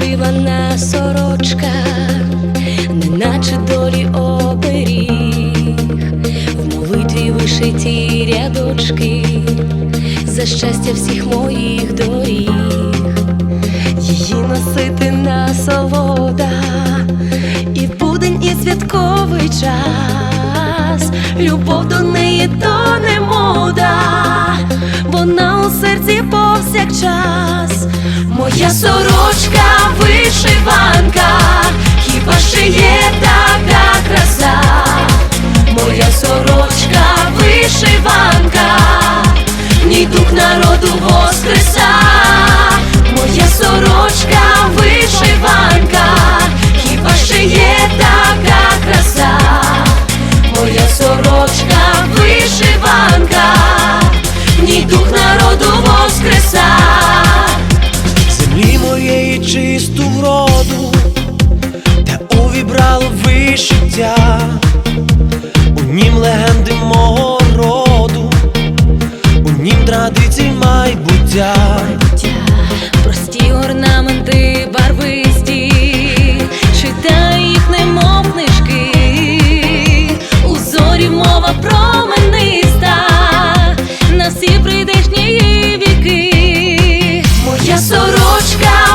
Вишивана сорочка, неначе долі оберіг, в молитві вишиті рядочки, за щастя всіх моїх доріг, її носити насолода, і в будень, і святковий час, любов до неї то не мода, вона у серці повсякчас. Моя сорочка вишиванка, хіба ще є така краса? Моя сорочка вишиванка, в ній дух народу воскреса, чисту вроду, те увібрало вишиття, у нім легенди мого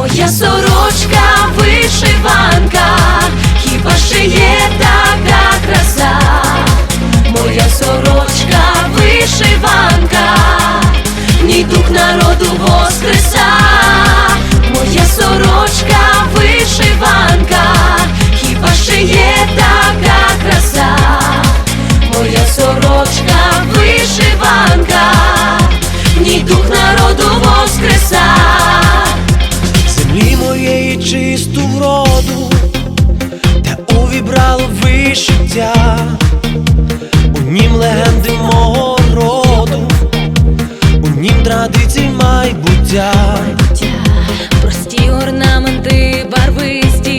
Моя сорочка вишиванка, хіба ще є така орнаменти барвисті.